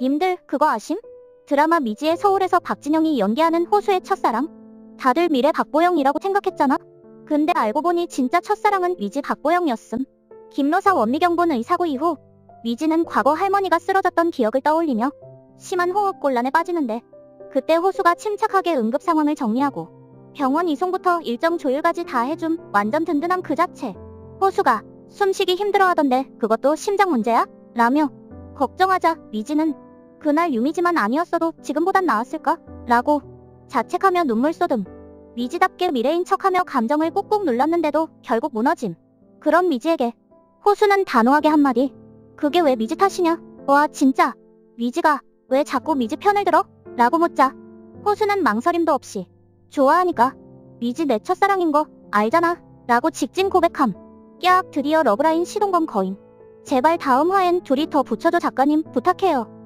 님들 그거 아심? 드라마 미지의 서울에서 박진영이 연기하는 호수의 첫사랑? 다들 미래 박보영이라고 생각했잖아? 근데 알고 보니 진짜 첫사랑은 미지 박보영이었음. 김로사 원미경 본 의사고 이후 미지는 과거 할머니가 쓰러졌던 기억을 떠올리며 심한 호흡 곤란에 빠지는데 그때 호수가 침착하게 응급 상황을 정리하고 병원 이송부터 일정 조율까지 다 해줌 완전 든든함 그 자체. 호수가 숨쉬기 힘들어하던데 그것도 심장 문제야? 라며 걱정하자 미지는 그날 유미지만 아니었어도 지금보단 나았을까? 라고 자책하며 눈물 쏟음. 미지답게 미래인 척하며 감정을 꾹꾹 눌렀는데도 결국 무너짐. 그런 미지에게 호수는 단호하게 한마디. 그게 왜 미지 탓이냐? 와 진짜 미지가 왜 자꾸 미지 편을 들어? 라고 묻자 호수는 망설임도 없이 좋아하니까 미지 내 첫사랑인 거 알잖아 라고 직진 고백함. 깍 드디어 러브라인 시동건 거임. 제발 다음 화엔 둘이 더 붙여줘 작가님 부탁해요.